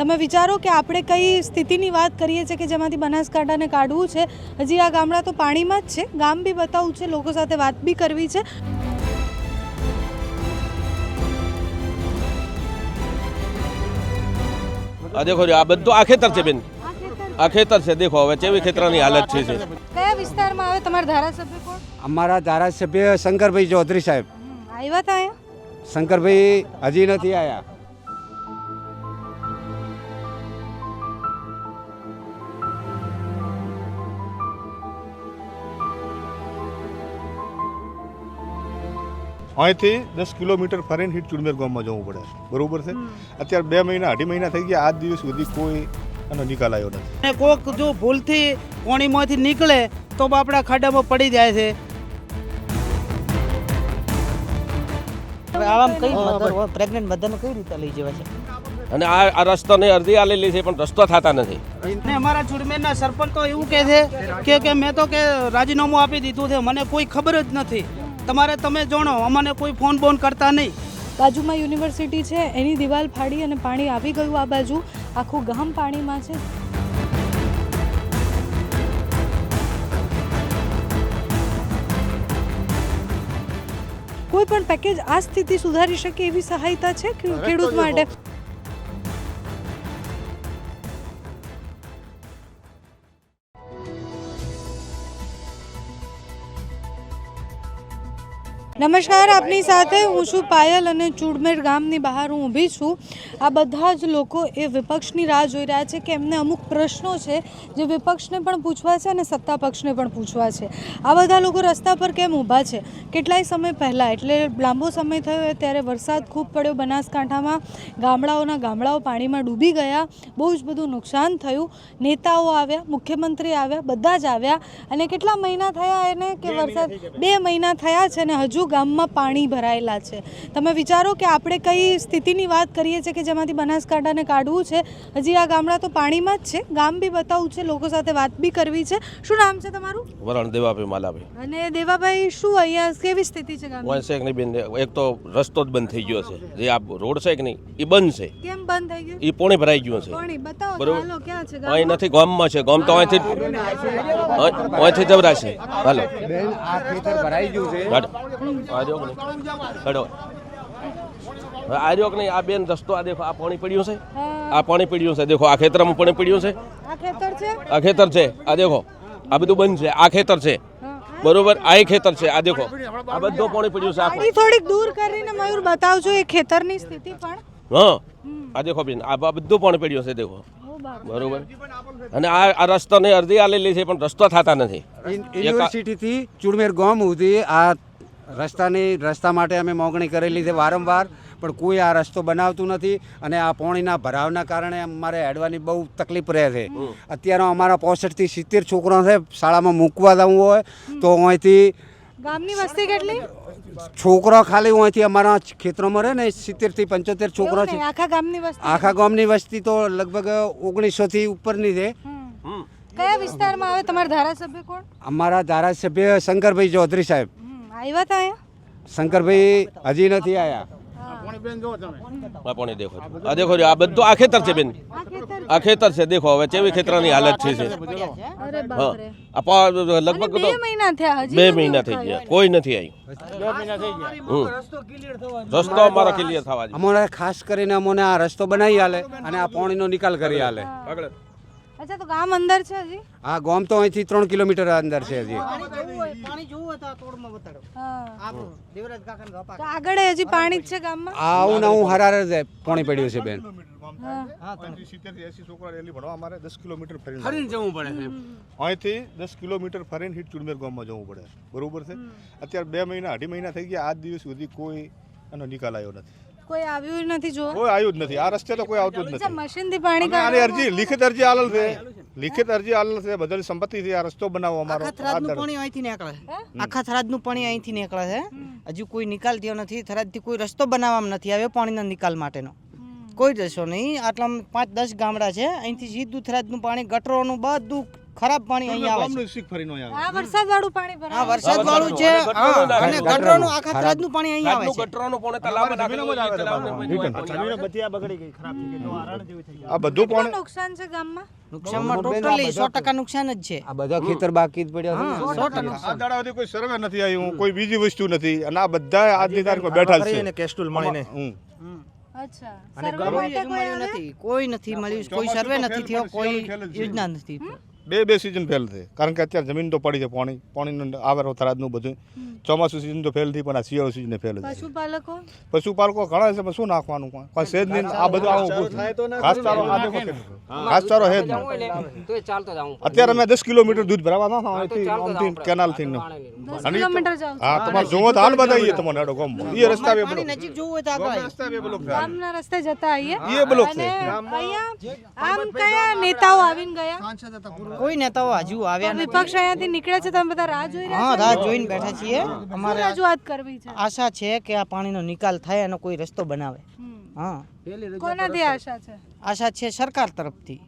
તમે વિચારો કે આપણે કઈ સ્થિતિની વાત કરીએ છીએ કે જેમાંથી બનાસકાંઠાને કાઢવું છે? હજી આ ગામડા તો પાણીમાં જ છે. ગામ બી બતાવવું છે. લોકો સાથે વાત બી કરવી છે. આ દેખો આ બધું આ ખેતર છે બેન. આ ખેતર? છે. દેખો હવે કેવી ખેતરની હાલત છે છે. કયા વિસ્તારમાં આવે? તમારા ધારાસભ્ય કોણ? અમારા ધારાસભ્ય શંકરભાઈ ચૌધરી સાહેબ. હમ, આવ્યા હતા અહીંયા? શંકરભાઈ હજી નથી આવ્યા. અહીંથી દસ કિલોમીટર ફરીને હીટ ચુડમેર ગામમાં જવું પડે બરોબર છે? અત્યારે બે મહિના અઢી મહિના થઈ ગયા આજ દિવસ સુધી કોઈ એનો નિકાલ આવ્યો નથી. અને કોક જો ભૂલથી પોણીમાંથી નીકળે તો આપણા ખાડામાં પડી જાય છે. હવે આવામાં કઈ મધર પ્રેગ્નન્ટ મધરને કઈ રીતે લઈ જવા છે? અને આ આ રસ્તાની અરજી આલેલી છે પણ રસ્તો થતા નથી. ને અમારા ચુડમેરના સરપંચ તો એવું કહે છે કે કે મેં તો કે રાજીનામું આપી દીધું છે મને કોઈ ખબર જ નથી. તમારે તમે જાણો અમને કોઈ ફોન બોન કરતા નહીં. બાજુમાં યુનિવર્સિટી છે એની દિવાલ ફાડી અને પાણી આવી ગયું આ બાજુ. આખું ગામ પાણીમાં છે. કોઈ પણ પેકેજ આ સ્થિતિ સુધારી શકે એવી સહાયતા છે ખેડૂત માટે? નમસ્કાર આપની સાથે હું છું પાયલ અને ચૂડમેર ગામની બહાર હું ઊભી છું. આ બધા જ લોકો એ વિપક્ષની રાહ જોઈ રહ્યા છે કે એમને અમુક પ્રશ્નો છે જે વિપક્ષને પણ પૂછવા છે અને સત્તા પક્ષને પણ પૂછવા છે. આ બધા લોકો રસ્તા પર કેમ ઊભા છે? કેટલાય સમય પહેલાં એટલે લાંબો સમય થયો ત્યારે વરસાદ ખૂબ પડ્યો બનાસકાંઠામાં ગામડાઓના ગામડાઓ પાણીમાં ડૂબી ગયા બહુ જ બધું નુકસાન થયું. નેતાઓ આવ્યા મુખ્યમંત્રી આવ્યા બધા જ આવ્યા અને કેટલા મહિના થયા એને કે વરસાદ બે મહિના થયા છે અને હજુ ગામમાં પાણી ભરાયેલા છે. તમે વિચારો કે આપણે કઈ સ્થિતિની વાત કરીએ છીએ કે જેમાંથી બનાસકાંઠાને કાઢવું છે? હજી આ ગામડા તો પાણીમાં જ છે. ગામ બી બતાવવું છે લોકો સાથે વાત બી કરવી છે. શું નામ છે તમારું? વરણ દેવાભાઈ માલાભાઈ. અને દેવાભાઈ શું અહીંયા કેવી સ્થિતિ છે ગામની? છે એક નહીં બેન? એક તો રસ્તો જ બંધ થઈ ગયો છે. જે આ રોડ છે કે નહીં એ બંધ છે. કેમ બંધ થઈ ગયો? એ પોણે ભરાઈ ગયું છે. પાણી? બતાવો બરોબર. હાલો ક્યાં છે અહીં નથી ગામમાં છે. ગામ તો અહીંથી અહીં- અહીંથી જવરાશે. હાલો. બેન આ ખેતર ભરાઈ ગયું છે. હાલો આ રહ્યો કે નહીં? આ રહ્યો કે નહીં આ બેન રસ્તો આ દેખો આ પાણી પડ્યું છે? આ પાણી પડ્યું છે દેખો આ ખેતરમાં પાણી પડ્યું છે? આ ખેતર છે? આ ખેતર છે આ દેખો આ બધું બંધ છે આ ખેતર છે. બરોબર આ ખેતર છે આ દેખો. આ બધું પાણી પડ્યું છે આખું થોડીક દૂર કરીને મયુર બતાવજો એ ખેતરની સ્થિતિ પણ. હા. આ દેખો બેન આ બધું પાણી પડ્યું છે દેખો. બરોબર. અને આ આ રસ્તાને અરજી આલેલી છે પણ રસ્તો થતા નથી. યુનિવર્સિટીથી ચુડમેર ગામ સુધી આ રસ્તાની રસ્તા માટે અમે મોગણી કરેલી છે વારંવાર પણ કોઈ આ રસ્તો બનાવતું નથી અને આ પોણીના ભરાવના કારણે અમારે હેડવાની બહુ તકલીફ રહે છે. અત્યારે અમારા પોસઠથી સિત્તેર છોકરા છે શાળામાં મૂકવા જવું હોય તો અહીંથી ગામની વસ્તી કેટલી? છોકરા ખાલી અહીંથી અમારા ખેતરોમાં રહે ને સિત્તેરથી પંચોતેર છોકરા છે. આખા ગામની વસ્તી? આખા ગામની વસ્તી તો લગભગ ઓગણીસોથી ઉપરની છે. કયા વિસ્તારમાં આવે? તમારા ધારાસભ્ય કોણ? અમારા ધારાસભ્ય શંકરભાઈ ચૌધરી સાહેબ. આવ્યા હતા અહીંયા? શંકરભાઈ હજી નથી આવ્યા પાણી દેખો આ દેખો આ બધું આ ખેતર છે બેન. આ ખેતર છે દેખો હવે કેવી ખેતરની હાલત છે લગભગ બે મહિના થયા બે મહિના થઈ ગયા કોઈ નથી આવ્યું. રસ્તો અમારો ક્લિયર થવા અમારે ખાસ કરીને અમને આ રસ્તો બનાવી હાલે અને આ પાણીનો નિકાલ કરી હાલે આગળ. અચ્છા તો ગામ અંદર છે હજી? હા ગામ તો અહીંથી ત્રણ કિલોમીટર અંદર છે હજી. પાણી જોવું હોય તોડમાં બતાડો હા. દેવરાજ કાકાનો ગપા તો આગળ હજી પાણી જ છે ગામમાં? આવું ને હું હરાર જ પાણી પડ્યું છે બેન. હા અહીંથી સિત્તેરથી એંસી છોકરા રેલી ભણવા અમારે દસ કિલોમીટર ફરીને ફરીને જવું પડે અહીંથી દસ કિલોમીટર ફરીને હીટ ચુડમેર ગામમાં જવું પડે. બરોબર છે? અત્યારે બે મહિના અઢી મહિના થઈ ગયા આજ દિવસ સુધી કોઈ એનો નિકાલ આવ્યો નથી. કોઈ આવ્યું નથી જો કોઈ આવ્યું જ નથી. આ રસ્તે તો કોઈ આવતું જ નથી. મશીનથી પાણી આની અરજી લિખિત અરજી આલલ છે. લિખિત અરજી આલલ છે. બધાની સંપત્તિથી આ રસ્તો બનાવવો અમારો. આખા થરાદનું પાણી અહીંથી નીકળે. છે આખા થરાદનું પાણી અહીંથી નીકળે છે. હજુ કોઈ નિકાલ થયો નથી. થરાદથી કોઈ રસ્તો બનાવવામાં નથી આવ્યો પાણીના નિકાલ માટેનો. કોઈ રસ્તો નહીં. આટલા પાંચ દસ ગામડા છે. અહીંથી સીધું થરાદનું પાણી ગટરોનું બધું ખરાબ પાણી અહીંયા આવે છે. ગામનું ફરીનો આવે આ વરસાદ વાળું પાણી હા ભરાય વરસાદ વાળું છે અને ગટરનું આખા ત્રાજનું પાણી અહીંયા આવે છે. ગટરનું પાણી તલાવમાં નાખેલું. આ બધું પાણી નુકસાન છે ગામમાં? નુકસાનમાં ટોટલી સો ટકા નુકસાન જ છે. આ બધા ખેતર બાકી જ પડ્યા છે. ને. સો ટકા આ દાડા સુધી કોઈ સર્વે નથી આવ્યું કોઈ બીજી વસ્તુ નથી. અને આ બધા આજની તારીખ બેઠા છે. કેસ્ટુલ મળીને. હમ. અચ્છા. અને સર્વે માટે કોઈ મળ્યું નથી. કોઈ નથી મળ્યું. કોઈ સર્વે નથી થયો. કોઈ યોજના નથી બે બે સિઝન ફેલ થઈ કારણ કે અત્યારે જમીન તો પડી છે પાણી. પાણીનું આવે થરાદનું બધું. ચોમાસું સિઝન તો ફેલ થઈ પણ આ શિયાળુ સિઝન ફેલ છે. પશુપાલકો? પશુપાલકો ઘણા છે શું નાખવાનું કોઈ કોઈ સેજ નહીં આ બધું આવું ઊભું છે. ઘાસ ચારો આ દેખો કેટલું. ઘાસ ચારો હે જ નહીં અત્યારે અમે દસ કિલોમીટર દૂધ ભરાવા ના અહીંથી આમથી કેનાલથી. હા તમારે જોવો તો હાલ બતાવીએ તમને અડો ગામમાં. એ રસ્તા બે બ્લોક નજીક જોવું હોય તો આગળ. ગામના રસ્તે જતા આવીએ એ બ્લોક છે. અહીંયા આમ કયા નેતાઓ આવીને ગયા? કોઈ નેતાઓ હજુ આવ્યા નથી. વિપક્ષ અહીંયાથી નીકળે છે? તમે બધા રાહ જોઈ રહ્યા હા રાહ જોઈને બેઠા છીએ. અમારે રજૂઆત કરવી છે? આશા છે કે આ પાણીનો નિકાલ થાય અને કોઈ રસ્તો બનાવે. હા. કોનાથી આશા છે? આશા છે સરકાર તરફથી.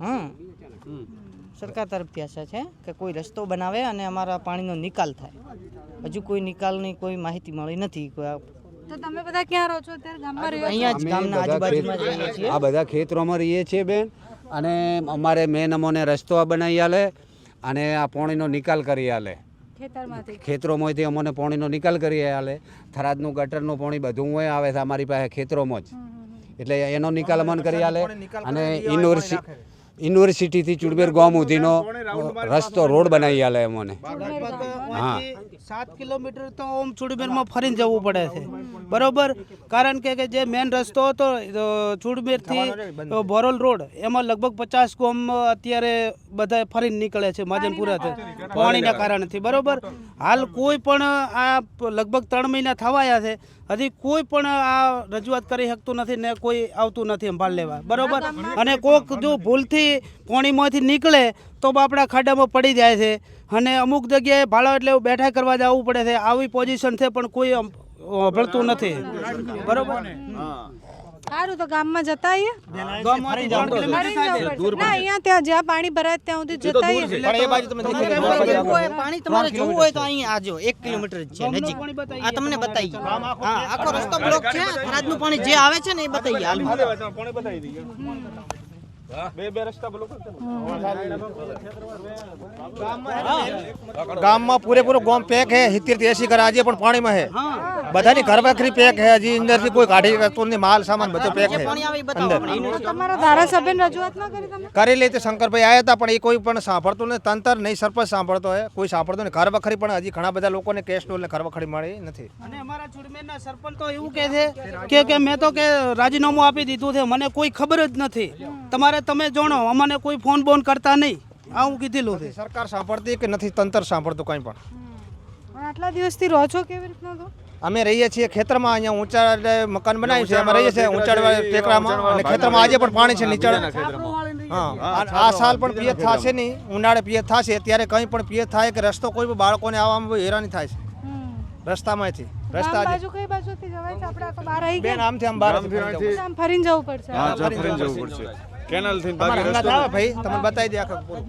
હમ. સરકાર તરફથી આશા છે કે કોઈ રસ્તો બનાવે અને અમારા પાણીનો નિકાલ થાય. હજુ કોઈ નિકાલની કોઈ માહિતી મળી નથી. કોઈ તો તમે બધા ક્યાં રહો છો? અત્યારે ગામમાં રહ્યો અહીંયા જ ગામના આજુબાજુમાં જ રહીએ છીએ. આ બધા ખેતરોમાં રહીએ છીએ બેન. અને અમારે મેન અમોને રસ્તો બનાવી આલે અને આ પોણીનો નિકાલ કરી આલે. ખેતરમાંથી. ખેતરોમાંથી અમને પોણીનો નિકાલ કરી આલે. થરાદનું ગટરનું પાણી બધું હોય આવે છે અમારી પાસે ખેતરોમાં જ. એટલે એનો નિકાલ અમન કરી આલે અને યુનિવર્સિટી યુનિવર્સિટીથી ચુડબેર ગામ સુધીનો રસ્તો રોડ બનાવી આલે અમને હા. સાત કિલોમીટર તો ઓમ ચુડબેરમાં ફરીને જવું પડે છે. બરોબર? કારણ કે કે જે મેન રસ્તો હતો ચુડબેરથી બોરોલ રોડ એમાં લગભગ પચાસ ગામ અત્યારે બધા ફરીને નીકળે છે માજનપુરાથી પાણીના કારણથી. બરોબર? હાલ કોઈ પણ આ લગભગ ત્રણ મહિના થવાયા છે. હજી કોઈ પણ આ રજૂઆત કરી શકતું નથી ને કોઈ આવતું નથી સંભાળ લેવા. બરોબર? અને કોઈક જો ભૂલથી પાણીમાંથી નીકળે તો બાપડા ખાડામાં પડી જાય છે. અને અમુક જગ્યાએ ભાડો એટલે બેઠા કરવા જવું પડે છે. આવી પોઝિશન છે પણ કોઈ ભળતું નથી. બરોબર? સારું તો ગામમાં જતા અહીંયા ત્યાં જ્યાં પાણી ભરાય ત્યાં સુધી જતા આવીએ. પણ એ બાજુ તમે તમારે જોવું હોય, પાણી તમારે જોવું હોય તો અહીં આજો એક કિલોમીટર છે નજીક. આ તમને બતાવી હા આખો રસ્તો બ્લોક છે. થરાદનું પાણી જે આવે છે ને એ બતાવી હાલ. પાણી બતાવી દઈએ. બે બે રસ્તા બ્લોક. ગામમાં પૂરેપૂરો ગામ પેક હે સિત્તેરથી એસી ઘર આજે પણ પાણીમાં હે. બધાની ઘર વખરી પેક હે હજી અંદરથી કોઈ કાઢી વસ્તુ નહીં માલ સામાન બધો પેક હે. અંદર. નથી. કરી તમે? કરી લે તે શંકરભાઈ આયા હતા પણ એ કોઈ પણ સાંભળતું નહીં તંતર નહીં સરપંચ સાંભળતો હોય કોઈ સાંભળતો નહીં ઘર વખરી પણ હજી ઘણા બધા લોકોને કેશ ટોલ ને ઘર વખરી મળી નથી. અને અમારા ચુડમેરના સરપંચ તો એવું કહે છે કે કે મેં તો કે રાજીનામું આપી દીધું છે. મને કોઈ ખબર જ નથી. તમારે તમે જાણો અમને કોઈ ફોન બોન કરતા નહીં. આવું કીધેલું છે. સરકાર સાંભળતી કે નથી? તંત્ર સાંભળતું કંઈ પણ. આટલા દિવસથી રહો છો કેવી રીતના તો? અમે રહીએ છીએ ખેતરમાં અહીંયા ઊંચા મકાન બનાવ્યું છે. અમે રહીએ છીએ ઊંચાડ ટેકરામાં. અને ખેતરમાં આજે પણ પાણી છે નીચાણ. હા. આ- સાલ પણ પિયત થશે નહીં. ઉનાળે પિયત થશે. ત્યારે કંઈ પણ પિયત થાય કે રસ્તો કોઈ પણ બાળકોને આવવામાં હેરાની થાય છે. રસ્તામાંથી. રસ્તા બાજુ કઈ બાજુથી જવાય છે? આપણે બહાર આવી બેન આમથી આમ બહાર આમ ફરીને જવું પડશે. કેનાલથી બાકી રસ્તો ભાઈ? તમને બતાવી દે આખા પૂરું.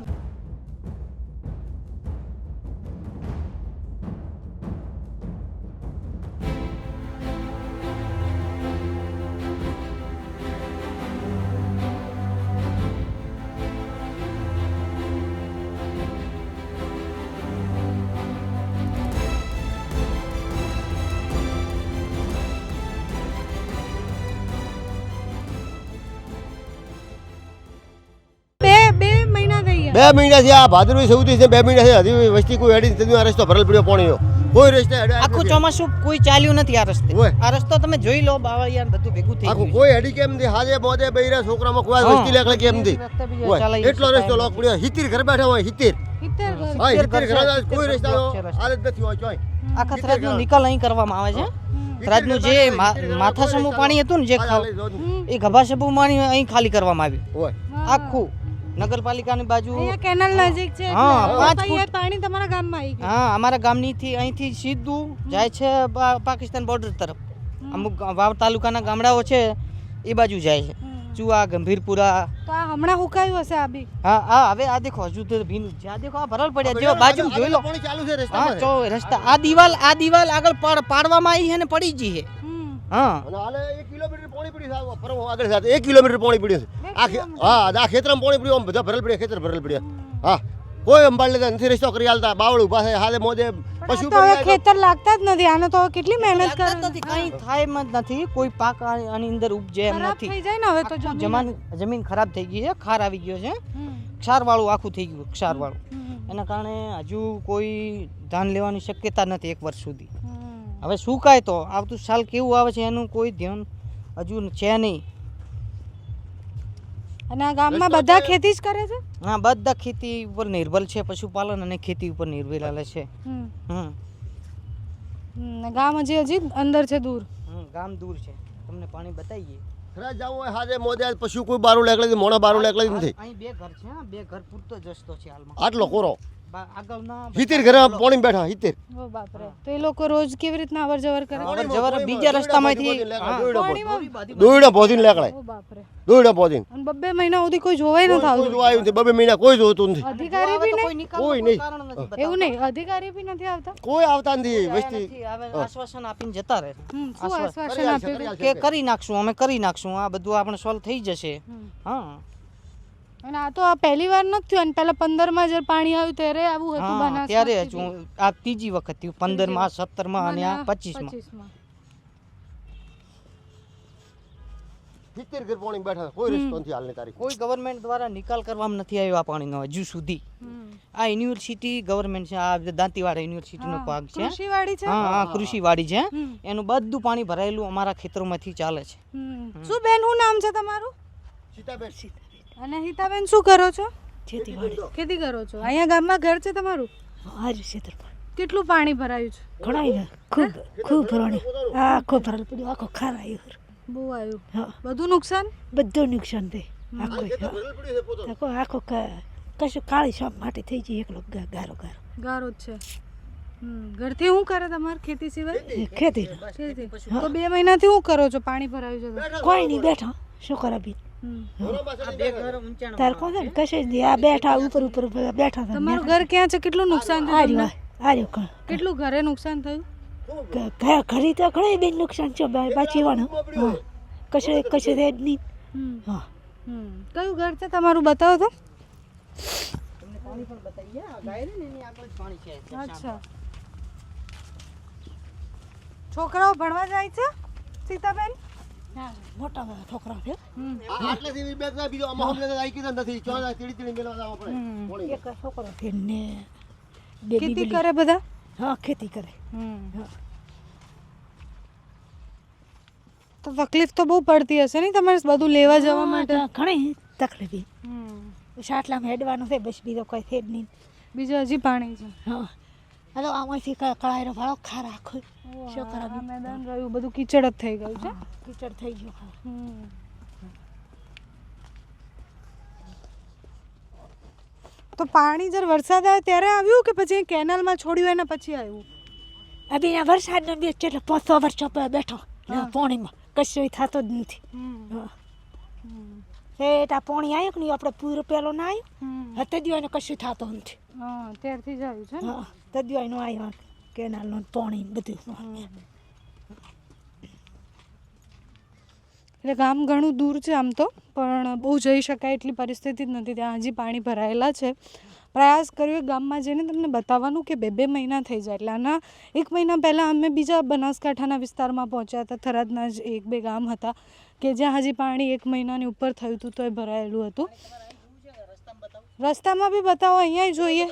બે મહિનાથી આ ભાદરવી સૌથી છે બે મહિનાથી હજી વસ્તી કોઈ હેડી નથી આ રસ્તો ભરેલ પડ્યો પાણીનો કોઈ રસ્તે આખું ચોમાસું કોઈ ચાલ્યું નથી આ રસ્તે. હોય. આ રસ્તો તમે જોઈ લો બાવળિયા બધું ભેગું થઈ આખું કોઈ હેડી કેમ નથી. હાજે મોદે બૈરા છોકરામાં કોઈ. વસ્તી લેખલે કેમ નથી. એટલો રસ્તો લોક પડ્યો. હિત્તેર ઘર બેઠા હોય ઘર. હા સિત્તેર ઘર કોઈ રસ્તા હાલત નથી હોય ચોય. આખા થરાદનો નિકાલ અહીં કરવામાં આવે છે. થરાદનું જે માથા સમૂહ પાણી હતું ને જે એ ગભા ગભાસબુ પાણી અહીં ખાલી કરવામાં આવ્યું. હોય. આખું. નગરપાલિકાની બાજુ કેનાલ નજીક છે હા, પાંચ ફૂટ પાણી તમારા ગામમાં આવી ગયું. હા અમારા ગામનીથી અહીંથી સીધું જાય છે પાકિસ્તાન બોર્ડર તરફ. અમુક વાવ તાલુકાના ગામડાઓ છે એ બાજુ જાય છે. ચુઆ ગંભીરપુરા. તો આ હમણાં હુકાયું હશે આ બી? હા હા હવે આ દેખો હજુ તો ભીનું જ્યાં આ દેખો આ ભરલ પડ્યા. જો બાજુ જોઈ લો. પાણી ચાલુ છે હા રસ્તામાં ચો રસ્તા આ દીવાલ આ દીવાલ આગળ પાડવામાં આવી છે ને પડી ગઈ છે. હમ. હા. અને હાલે એક કિલોમીટર પોણી પડ્યું છે ફરવા આગળ સાથે. એક કિલોમીટર પાણી પડ્યું છે. આ હા આ ખેતરમાં પોણી પડ્યું આમ બધા ભરેલ પડ્યા ખેતર ભરેલ પડ્યા. હા. કોઈ અંબાડ લેતા નથી રસ્તો કરી હાલતા બાવળ ઊભા છે હાથે મોજે પશુ તો પડી ખેતર લાગતા જ નથી. આને તો કેટલી મહેનત કરે નથી કઈ થાય એમ જ નથી. કોઈ પાક આની અંદર ઉપજે એમ નથી. થઈ જાય ને હવે તો જમીન. જમીન ખરાબ થઈ ગઈ છે ખાર આવી ગયો છે. ક્ષાર ક્ષારવાળું આખું થઈ ગયું ક્ષાર વાળું એના કારણે હજુ કોઈ ધાન લેવાની શક્યતા નથી એક વર્ષ સુધી. હવે સુકાય તો? આવતું સાલ કેવું આવે છે એનું કોઈ ધ્યાન હજુ છે નહીં. અને આ ગામમાં બધા ખેતી જ કરે છે? હા બધા ખેતી ઉપર નિર્ભર છે પશુપાલન અને ખેતી ઉપર નિર્ભર છે. હમ, હમ. ગામ હજી હજી અંદર છે દૂર? હમ, ગામ દૂર છે. તમને પાણી બતાવીએ. ખરા જાવ હોય હાથે મોજે પશુ કોઈ બારું લેકલે મોણા બારું લેકલે નથી. અહીં બે ઘર છે બે ઘર પૂરતો જસ્તો રસ્તો છે હાલમાં. આટલો કોરો. હિતેર ઘરે પાણી બેઠા હિતેર. તો એ લોકો રોજ કેવી રીતના અવર જવર કરે અવર જવર બીજા રસ્તામાંથી દોયડા પહોંચીને લેકળાય ઓ બાપરે. દોયડા પહોંચીને અને બબ્બે મહિના સુધી કોઈ જોવાય ન કોઈ જોવાય નથી. બબે મહિના કોઈ જોતું નથી. અધિકારી બી તો નહીં? કોઈ નહીં. એવું નહીં? અધિકારી બી નથી આવતા? કોઈ આવતા નથી વસ્તી. આશ્વાસન આપીને જતા રહે. શું આશ્વાસન. આપ્યું. કે કરી નાખશું અમે કરી નાખશું. આ બધું આપણે સોલ્વ થઈ જશે. હા. અને આ તો આ પહેલી વાર નથી થયું અને પહેલા પંદરમાં જ્યારે પાણી આવ્યું ત્યારે આવું હતું હા બનાસમાં ત્યારે જ હું- આ ત્રીજી વખત થયું પંદરમાં સત્તરમાં અને આ પચીસમાં 25 સિત્તેર ઘર પાણી બેઠા કોઈ રિસ્પોન્સ નથી હાલની તારીખ. કોઈ ગવર્મેન્ટ દ્વારા નિકાલ કરવામાં નથી આવ્યો આ પાણીનો હજુ સુધી. આ યુનિવર્સિટી ગવર્મેન્ટ છે આ દાંતીવાડા યુનિવર્સિટીનો ભાગ છે. કૃષિવાડી છે? હા હા કૃષિવાડી છે. હમ. એનું બધું પાણી ભરાયેલું અમારા ખેતરોમાંથી ચાલે છે. હમ. શું બેન શું નામ છે તમારું? સીતાબેન. અને હિતાબેન શું કરો છો? ખેતીવાડી ખેતી કરો છો. અહીંયા ગામમાં ઘર છે તમારું? હારી ક્ષેત્ર કેટલું પાણી ભરાયું છે? ઘણા ખૂબ ખૂબ ભરણી. આખો ભરેલ પડ્યો આખો ખાર આવ્યો બહુ આવ્યું હા. બધું નુકસાન? બધું નુકસાન થાય. આખો આખો આખો કશું કાળી શામ માટે થઈ જાય એકલો ગા- ગારો ગારો. ગારો જ છે. ઘરથી શું કરે તમારે ખેતી સિવાય? ખેતી. ખેતી. તો બે મહિનાથી શું કરો છો? પાણી ભરાયું છે કોઈ નહીં બેઠા શું કરે બી. તાર કોણ છે. કશે જ આ બેઠા ઉપર ઉપર બેઠા તમારું ઘર ક્યાં છે? કેટલું નુકસાન થયું આર્યો કણ કેટલું ઘરે નુકસાન થયું? ઘરી તો ઘણા બેન નુકસાન છે. બા- બાકી હા. કશે કશે રેડ હમ. હા. કયું ઘર છે? તમારું બતાવો તો. ને અચ્છા. છોકરાઓ ભણવા જાય છે? સીતાબેન? મોટા મોટા છોકરા છે. બીજો કીધું નથી ચોલા તીડી તીડી મેળવા જવા પડે. એક છોકરો છે. ને ખેતી કરે બધા? હા ખેતી કરે. હમ. તો તકલીફ તો બહુ પડતી હશે ને તમારે બધું લેવા જવા માટે? ઘણી તકલીફ. આટલામાં હેડવાનું છે બસ બીજો કોઈ છે જ નહીં. બીજું હજી પાણી છે. હા. હલો આમાંથી કળાયરો ભાળો ખાર આખો શું મેદાન રહ્યું બધું કીચડ જ થઈ ગયું છે. કીચડ થઈ ગયું તો પાણી જ્યારે વરસાદ આવે ત્યારે આવ્યું કે પછી કેનાલમાં છોડ્યું એના પછી આવ્યું? અભી વરસાદનો બે કેટલો પાંચ છ વર્ષો પ- બેઠો. ને પાણીમાં. કશું થતો જ નથી. હા. આ પાણી આવ્યું કે નહીં? આપણે પૂરો પેલો ના આવ્યું. હમ. દિવસ કશું થતો નથી. ત્યારથી જ આવ્યું છે ને હા તે દિવાયનું આવ્યું કેનાલનું પાણી બધું એટલે ગામ ઘણું દૂર છે આમ તો, પણ બહુ જઈ શકાય એટલી પરિસ્થિતિ જ નથી. ત્યાં હજી પાણી ભરાયેલા છે. પ્રયાસ કર્યો ગામમાં જઈને તમને બતાવવાનું કે બે બે મહિના થઈ જાય. એટલે આના એક મહિના પહેલાં અમે બીજા બનાસકાંઠાના વિસ્તારમાં પહોંચ્યા હતા, થરાદના જ એક બે ગામ હતા, કે જ્યાં હજી પાણી એક મહિનાની ઉપર થયું હતું તો એ ભરાયેલું હતું. રસ્તામાં બી બતાવો, અહીંયા જોઈએ.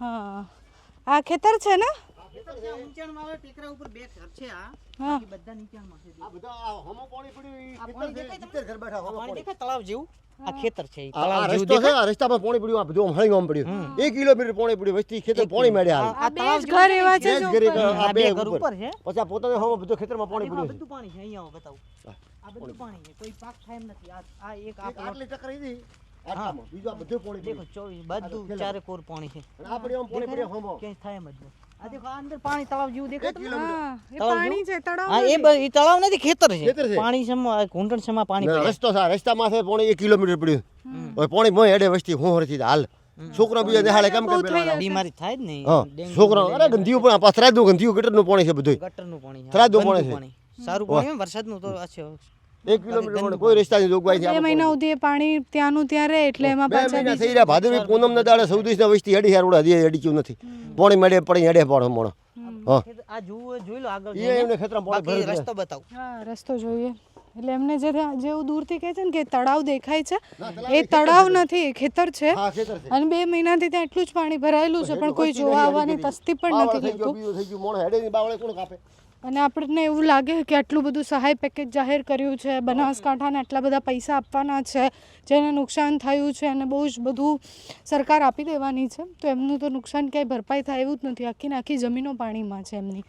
હા. આ ખેતર છે ને? ઊંચાણમાં આવે ટેકરા ઉપર બે ઘર છે આ. હા. બાકી બધા નીચાણમાં છે આ બધા આ હમો પાણી પડ્યું ઈ આ ખેતર પાણી છે, દેખાય તમને? સિત્તેર ઘર બેઠા હમો પાણી પાણી. દેખાય? તળાવ જેવું? આ ખેતર છે આ- આ તળાવ જેવું રસ્તો છે આ રસ્તામાં પાણી પડ્યું આ બધું હળી આમ પડ્યું એક કિલોમીટર પાણી પડ્યું વસ્તી ખેતર પાણી મળ્યા આ ઘર એવા છે ઘરે બે ઉપર. છે. પછી આ પોતાને હમો બધું ખેતરમાં પાણી પડ્યું બધું પાણી છે અહીંયા બતાવું. આ બધું પાણી છે કોઈ પાક થાય એમ નથી. આ આ આ એક આટલી ટકરાઈ હતી. આટલામાં. બીજું આ બધું પાણી દેખો ચોવીસ બધું ચારે કોર પાણી છે. અને આમ પાણી પડ્યું હમો. ક્યાંય થાય એમ જ આ દેખો આ અંદર પાણી તળાવ જેવું દેખાતું નથી? એ પાણી છે તળાવ હા એ એ તળાવ નથી ખેતર ખેતર છે. છે. પાણી સમા ઘૂંટણ સમા પાણી રસ્તો છે રસ્તામાં છે પોણી એક કિલોમીટર પડ્યું. પોણી મોય હેડે વસ્તી હું હરથી હાલ. છોકરા બીજો દેહાડે કેમ કેમ બીમારી થાય જ નહીં. હા અરે મલેરિયા, પણ ગંધીયું ગટરનું પાણી છે બધું ગટરનું પાણી છે. સારું પાણી હોય, વરસાદનું તો છે એક કિલોમીટર પાણી કોઈ રસ્તાની જોગવાઈ છે બે મહિના સુધી પાણી ત્યાંનું ત્યાં રહે એટલે એમાં બે પાછા મહિના થઈ રહ્યા ભાદરવી પૂનમ ના દાડે સૌદેશ ના વસ્તી અઢી હાર ઉડા હજી હેડી નથી. પોણી મેડે પડી હેડે પણ હમણાં. હા. આ જુઓ જોઈ લો આગળ એ એમને ખેતરમાં. રસ્તો બતાવું. હા રસ્તો જોઈએ. એટલે એમને જે જેવું દૂરથી કહે છે ને કે તળાવ દેખાય છે. એ તળાવ નથી ખેતર છે. હા ખેતર છે. અને બે મહિનાથી ત્યાં એટલું જ પાણી ભરાયેલું છે પણ કોઈ જોવા આવવાની તસ્તી પણ નથી નથી અને આપણને એવું લાગે કે આટલું બધું સહાય પેકેજ જાહેર કર્યું છે, બનાસકાંઠાને આટલા બધા પૈસા આપવાના છે, જેને નુકસાન થયું છે અને બહુ જ બધું સરકાર આપી દેવાની છે, તો એમનું તો નુકસાન ક્યાંય ભરપાઈ થાય એવું જ નથી. આખી આખી જમીનો પાણીમાં છે એમની.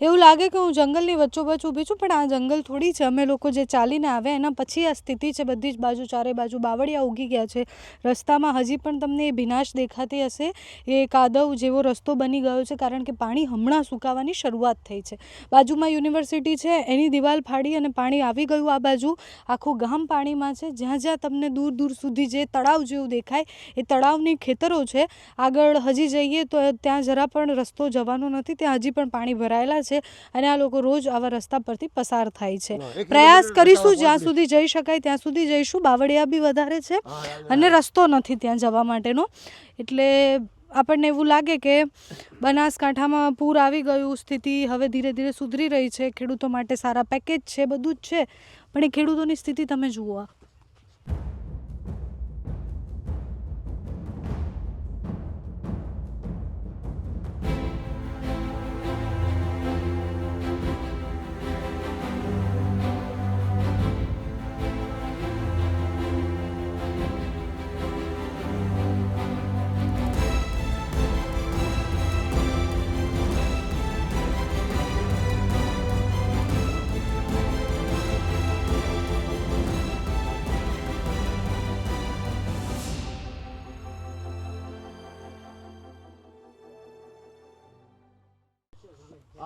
એવું લાગે કે હું જંગલની વચ્ચોવચ્ચ ઊભી છું, પણ આ જંગલ થોડી છે. અમે લોકો જે ચાલીને આવે એના પછી આ સ્થિતિ છે. બધી જ બાજુ ચારે બાજુ બાવળિયા ઉગી ગયા છે. રસ્તામાં હજી પણ તમને એ ભીનાશ દેખાતી હશે. એ કાદવ જેવો રસ્તો બની ગયો છે, કારણ કે પાણી હમણાં સુકાવાની શરૂઆત થઈ છે. બાજુમાં યુનિવર્સિટી છે, એની દિવાલ ફાડી અને પાણી આવી ગયું આ બાજુ. આખું ગામ પાણીમાં છે. જ્યાં જ્યાં તમને દૂર દૂર સુધી જે તળાવ જેવું દેખાય, એ તળાવની ખેતરો છે. આગળ હજી જઈએ તો ત્યાં જરા પણ રસ્તો જવાનો નથી. ત્યાં હજી પણ પાણી ભરાયેલા છે અને આ લોકો રોજ આવા રસ્તા પરથી પસાર થાય છે. પ્રયાસ કરીશું જ્યાં સુધી જઈ શકાય ત્યાં સુધી જઈશું. બાવળિયા બી વધારે છે અને રસ્તો નથી ત્યાં જવા માટેનો. એટલે આપણને એવું લાગે કે બનાસકાંઠામાં પૂર આવી ગયું સ્થિતિ હવે ધીરે ધીરે સુધરી રહી છે. ખેડૂતો માટે સારા પેકેજ છે બધું જ છે. પણ એ ખેડૂતોની સ્થિતિ તમે જુઓ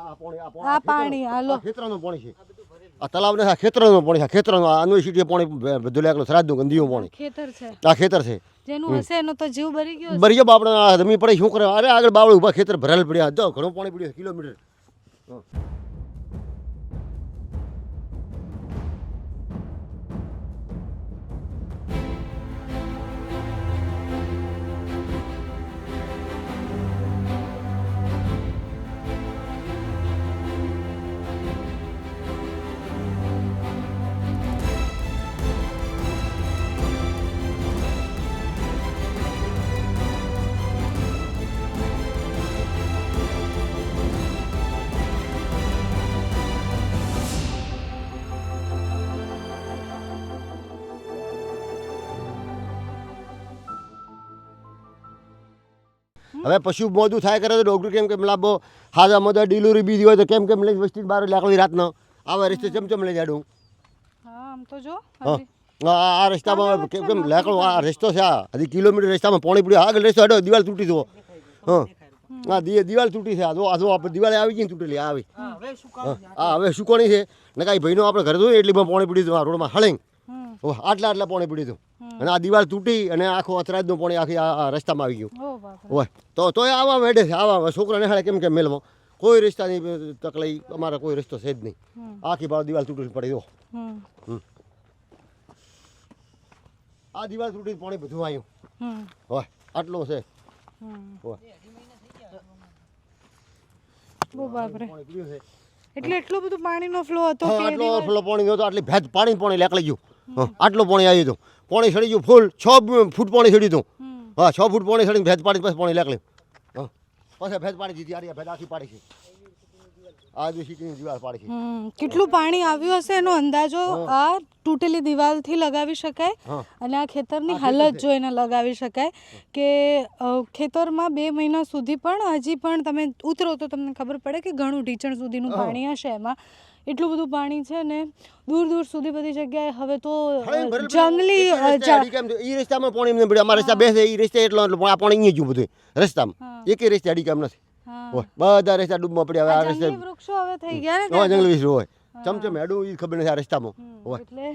આ. પાણી આ હાલો. ખેતરનું પાણી છે. આ તલાવ ને આ ખેતરનું પાણી છે. ખેતરનું આ યુનિવર્સિટી પાણી બધું લેકલું થરાદનું ગંદીયું પાણી. ખેતર છે. આ ખેતર છે. જેનું હશે એનો તો જીવ ભરી ગયો ભરી ગયો આપણે આ જમીન પડે. શું કરે? અરે આગળ બાવળ ઊભા ખેતર ભરેલ પડ્યા. જો ઘણું પાણી પડ્યું કિલોમીટર. હવે પશુ મોદું થાય કરે તો ડોક્ટર કેમ કેમ લાભો હાજા મદદ ડિલિવરી બીજી હોય તો કેમ કેમ લઈ વસ્તી બહાર લાકડી રાતનો? આવા રસ્તે ચમ ચમ લઈ જાડું. આ રસ્તામાં કેમ કેમ લાકડો આ રસ્તો છે આ. હજી કિલોમીટર રસ્તામાં પાણી પડ્યું. આગળ રસ્તો હડો દિવાલ તૂટી દો હા. હા દી- દિવાલ તૂટી છે. આ જો આ જો આપણે દિવાળે આવી ગઈ તૂટેલી આવી. હા, હવે શું આ હવે સુકોણી છે? ને કાંઈ ભાઈનો આપણે ઘરે જોયું એટલી પાણી પડી હતું આ રોડમાં હળંગ આટલા આટલા પોણી પડ્યું હતું અને આ દિવાલ તૂટી અને આખો અથરાજનું પોણી આખી આ રસ્તામાં આવી ગયું. હોય તો તોય આવા મેડે છે આવા છોકરાને હાલે કેમ કેમ મેલમાં કોઈ રસ્તાની તકલીફ અમારા કોઈ રસ્તો છે જ નહીં. આખી બાર દિવાલ તૂટી પડી દો આ દિવાલ તૂટી પાણી બધું આવ્યું હોય આટલો છે. એટલે એટલો બધો પાણીનો ફ્લો હતો આટલો ફ્લો પાણી હતો આટલી ભેજ પાણી પાણી લેકળી ગયું. આટલું પાણી આવી હતું પાણી સડી ગયું ફૂલ. છ ફૂટ પાણી સડી હતું હા છ ફૂટ પાણી સડીને ભેદ પાડી પછી પાણી લેકલે હા. પછી ભેદ પાડી દીધી આ ભેદ આખી પાડી છે. આ જે દિવાલ પાડી કેટલું પાણી આવ્યું હશે એનો અંદાજો? આ તૂટેલી દિવાલથી લગાવી શકાય અને આ ખેતરની હાલત જોઈને લગાવી શકાય કે ખેતરમાં બે મહિના સુધી પણ હજી પણ તમે ઉતરો તો તમને ખબર પડે કે ઘણું ઢીચણ સુધીનું પાણી હશે એમાં. એટલું બધું પાણી છે ને દૂર દૂર સુધી બધી જગ્યાએ હવે તો જંગલી? ઈ રસ્તામાં પાણી અમારા રસ્તા બેસે ઈ રસ્તે એટલો એટલો પણ આ પાણી અહીંયા જ બધું રસ્તામાં. એકે રસ્તે અડી કામ નથી. હોય. બધા રસ્તા ડૂબમાં પડ્યા હવે આ રસ્તે વૃક્ષો હવે થઈ ગયા ને જંગલી વિશે હોય ચમચમ હેડું એ ખબર નથી આ રસ્તામાં. એટલે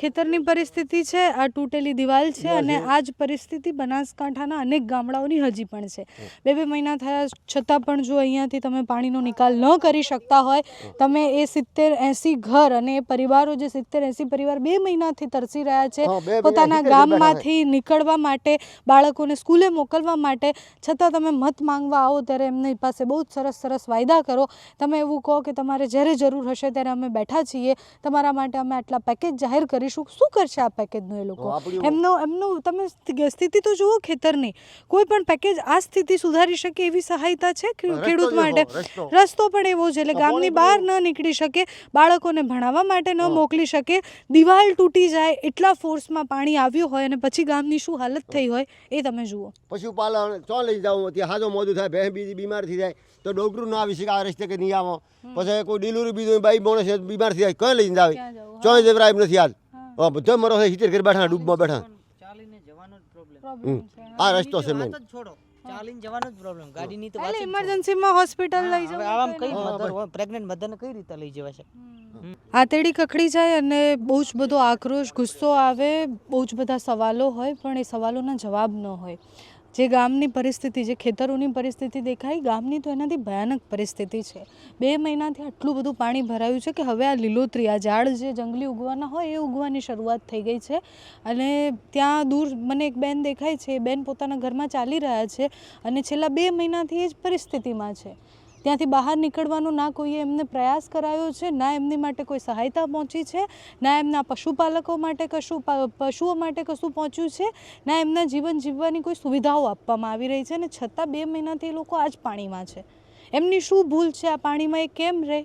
ખેતરની પરિસ્થિતિ છે આ તૂટેલી દિવાલ છે અને આ જ પરિસ્થિતિ બનાસકાંઠાના અનેક ગામડાઓની હજી પણ છે. બે બે મહિના થયા છતાં પણ જો અહીંયાથી તમે પાણીનો નિકાલ ન કરી શકતા હોય તમે એ સિત્તેર એંસી ઘર અને એ પરિવારો જે સિત્તેર એંસી પરિવાર બે મહિનાથી તરસી રહ્યા છે પોતાના ગામમાંથી નીકળવા માટે બાળકોને સ્કૂલે મોકલવા માટે છતાં તમે મત માંગવા આવો ત્યારે એમની પાસે બહુ જ સરસ સરસ વાયદા કરો. તમે એવું કહો કે તમારે જ્યારે જરૂર હશે ત્યારે અમે બેઠા છીએ તમારા માટે અમે આટલા પેકેજ જાહેર કરીશું. શું કરશે આ પેકેજનું એ લોકો? એમનો એમનું તમે સ્થિતિ તો જુઓ ખેતરની. કોઈ પણ પેકેજ આ સ્થિતિ સુધારી શકે એવી સહાયતા છે ખેડૂત માટે? રસ્તો. રસ્તો પણ એવો છે એટલે ગામની બહાર ન નીકળી શકે બાળકોને ભણાવવા માટે ન મોકલી શકે દિવાલ તૂટી જાય એટલા ફોર્સમાં પાણી આવ્યું હોય અને પછી ગામની શું હાલત થઈ હોય એ તમે જુઓ. પશુપાલન ચો લઈ જાઉં? ત્યાં હાજો મોજું થાય ભેંસ બીજી બીમાર થઈ જાય. તો ડોકરું ના આવી શકે આ રસ્તે કે નહીં આવો. પછી કોઈ ડિલિવરી બીજું બાઈ માણસ બીમાર થઈ જાય કઈ લઈને આવે ચોય જવરા એમ નથી આજ હા. બધો મરો છે હિતેર કરી બેઠા ડૂબમાં બેઠા. ચાલીને જવાનો જ પ્રોબ્લેમ પ્રોબ્લેમ છે આ રસ્તો છે મેન વાત જ છોડો. ચાલીને જવાનો જ પ્રોબ્લેમ ગાડીની તો એટલે ઇમરજન્સીમાં હોસ્પિટલ લઈ હવે જવું આવામાં કઈ મધર પ્રેગ્નન્ટ મધરને કઈ રીતે લઈ જવાશે આતેડી કખડી જાય અને બહુ જ બધો આક્રોશ ગુસ્સો આવે બહુ જ બધા સવાલો હોય પણ એ સવાલોના જવાબ ન હોય. જે ગામની પરિસ્થિતિ, જે ખેતરોની પરિસ્થિતિ દેખાય ગામની તો એનાથી ભયાનક પરિસ્થિતિ છે. બે મહિનાથી આટલું બધું પાણી ભરાયું છે કે હવે આ લીલોતરી, આ ઝાડ જે જંગલી ઉગવાના હોય એ ઉગવાની શરૂઆત થઈ ગઈ છે. અને ત્યાં દૂર મને એક બેન દેખાય છે, એ બેન પોતાના ઘરમાં ચાલી રહ્યા છે અને છેલ્લા બે મહિનાથી એ જ પરિસ્થિતિમાં છે. ત્યાંથી બહાર નીકળવાનો ના કોઈએ એમને પ્રયાસ કરાયો છે, ના એમની માટે કોઈ સહાયતા પહોંચી છે, ના એમના પશુપાલકો માટે કશું પશુઓ માટે કશું પહોંચ્યું છે, ના એમના જીવન જીવવાની કોઈ સુવિધાઓ આપવામાં આવી રહી છે અને છતાં બે મહિનાથી એ લોકો આ જ પાણીમાં છે. એમની શું ભૂલ છે? આ પાણીમાં એ કેમ રહે?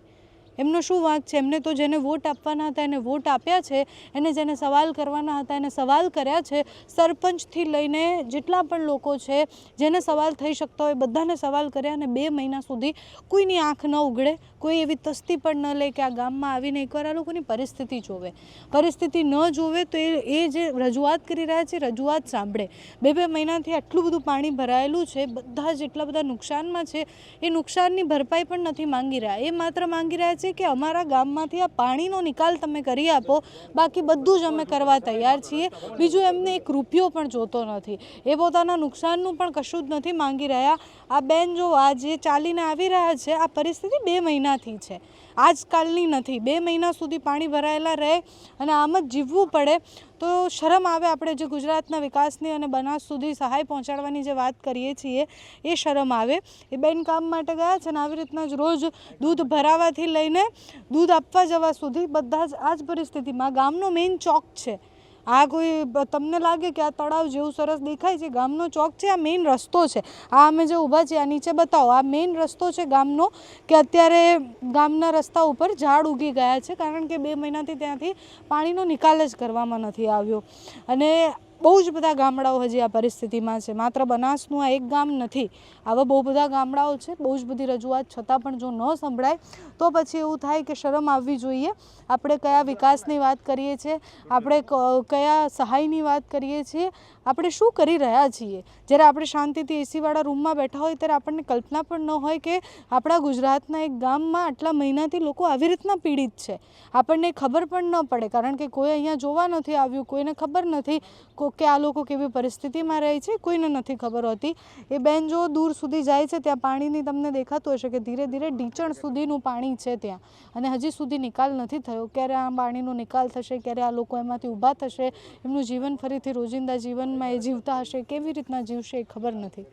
એમનો શું વાંક છે? એમને તો જેને વોટ આપવાના હતા, એને વોટ આપ્યા છે, એને જેને સવાલ કરવાના હતા, એને સવાલ કર્યા છે, સરપંચથી લઈને જેટલા પણ લોકો છે, જેને સવાલ થઈ શકતા હોય બધાને સવાલ કર્યા અને બે મહિના સુધી કોઈની આંખ ન ઉઘડે કોઈ એવી તસ્તી પણ ન લે કે આ ગામમાં આવીને એકવાર આ લોકોની પરિસ્થિતિ જોવે. પરિસ્થિતિ ન જોવે તો એ એ જે રજૂઆત કરી રહ્યા છે, રજૂઆત સાંભળે. બે બે મહિનાથી આટલું બધું પાણી ભરાયેલું છે, બધા જેટલા બધા નુકસાનમાં છે, એ નુકસાનની ભરપાઈ પણ નથી માંગી રહ્યા. એ માત્ર માંગી રહ્યા છે કે અમારા ગામમાંથી આ પાણીનો નિકાલ તમે કરી આપો. બાકી બધું જ અમે કરવા તૈયાર છીએ. બીજું એમને એક રૂપિયો પણ જોતો નથી. એ પોતાના નુકસાનનું પણ કશું જ નથી માંગી રહ્યા. આ બેન જો આ જે ચાલીને આવી રહ્યા છે, આ પરિસ્થિતિ બે મહિનાથી છે. આજકાલની નથી. બે મહિના સુધી પાણી ભરાયેલા રહે અને આમ જ જીવવું પડે, તો શરમ આવે આપણે જે ગુજરાતના વિકાસની અને બનાસ સુધી સહાય પહોંચાડવાની જે વાત કરીએ છીએ, એ શરમ આવે. એ બેન કામ માટે ગયા છે અને આવી રીતના જ રોજ દૂધ ભરાવાથી લઈને દૂધ આપવા જવા સુધી બધા જ આ જ પરિસ્થિતિમાં ગામનો મેઇન ચોક છે. આ કોઈ તમને લાગે કે આ તળાવ જેવું સરસ દેખાય છે? ગામનો ચોક છે, આ મેઇન રસ્તો છે. આ અમે જે ઊભા છીએ, આ નીચે બતાવો. આ મેઇન રસ્તો છે ગામનો કે અત્યારે ગામના રસ્તા ઉપર ઝાડ ઉગી ગયા છે, કારણ કે બે મહિનાથી ત્યાંથી પાણીનો નિકાલ જ કરવામાં નથી આવ્યો. અને બહુ જ બધા ગામડાઓ હજી આ પરિસ્થિતિમાં છે. માત્ર બનાસનું આ એક ગામ નથી. આવા બહુ બધા ગામડાઓ છે. બહુ જ બધી રજૂઆત છતાં પણ જો ન સંભળાય, તો પછી એવું થાય કે શરમ આવવી જોઈએ. આપણે કયા વિકાસની વાત કરીએ છીએ? આપણે કયા સહાયની વાત કરીએ છીએ? આપણે શું કરી રહ્યા છીએ? જ્યારે આપણે શાંતિથી એસીવાળા રૂમમાં બેઠા હોય, ત્યારે આપણને કલ્પના પણ ન હોય કે આપણા ગુજરાતના એક ગામમાં આટલા મહિનાથી લોકો આવી રીતના પીડિત છે. આપણને ખબર પણ ન પડે. કારણ કે કોઈ અહીંયા જોવા નથી આવ્યું, કોઈને ખબર નથી. કે આ લોકો કેવી પરિસ્થિતિમાં રહે છે, કોઈને નથી ખબર હોતી. એ બેન જો દૂર સુધી જાય છે, ત્યાં પાણીની તમને દેખાતું હશે કે ધીરે ધીરે ઢીચણ સુધીનું પાણી છે ત્યાં. અને હજી સુધી નિકાલ નથી થયો. ક્યારે આ પાણીનો નિકાલ થશે, ક્યારે આ લોકો એમાંથી ઊભા થશે, એમનું જીવન ફરીથી રોજિંદા જીવનમાં એ જીવતા હશે, કેવી રીતના જીવશે એ ખબર નથી.